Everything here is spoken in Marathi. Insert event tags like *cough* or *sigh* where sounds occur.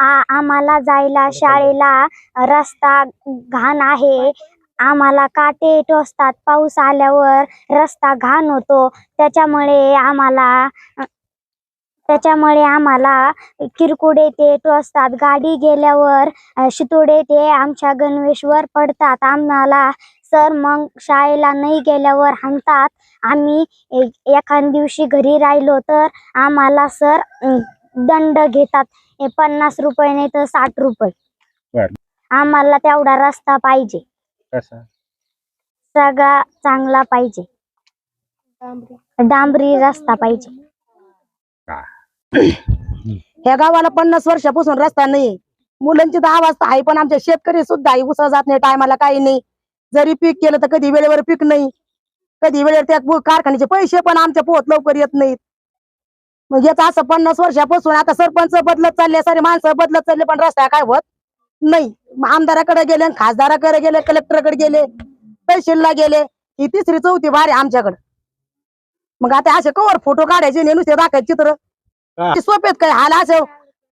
आ- आम्हाला जायला शाळेला रस्ता घाण आहे. आम्हाला काटे टोचतात. पाऊस आल्यावर रस्ता घाण होतो. त्याच्यामुळे आम्हाला त्याच्यामुळे आम्हाला किरकुडे ते टोचतात. गाडी गेल्यावर शितोडे ते आमच्या गणवेशवर पडतात. आम्हाला सर मग शाळेला नाही गेल्यावर हाणतात. आम्ही एखाद दिवशी घरी राहिलो तर आम्हाला सर दंड घेतात. ए, पन्नास रुपये नाही तर साठ रुपये. बर. आम्हाला तेवढा रस्ता पाहिजे. कसा? सगळा चांगला पाहिजे. डांबरी रस्ता पाहिजे. *coughs* ह्या गावाला पन्नास वर्षापासून रस्ता नाही. मुलांची दहा वाजता आहे पण आमचे शेतकरी सुद्धा आहे. उसा जात नाही टायमाला काही नाही. जरी पीक केलं तर कधी वेळेवर पीक नाही. कधी वेळेवर त्या कारखान्याचे पैसे पण आमच्या पोहत लवकर येत नाहीत. मग याचं असं पन्नास वर्षापासून आता सरपंच बदलत चालले सारे माणसं बदलत चालले पण रस्ता काय होत नाही. आमदाराकडे गेले खासदाराकडे गेले कलेक्टरकडे गेले तहसीलला गेले ही तिसरी चौथी बार आहे आमच्याकडे. मग आता असे कवर फोटो काढायचे आणि नुसते दाखायचे चित्र. ते सोपेत काय हाल असं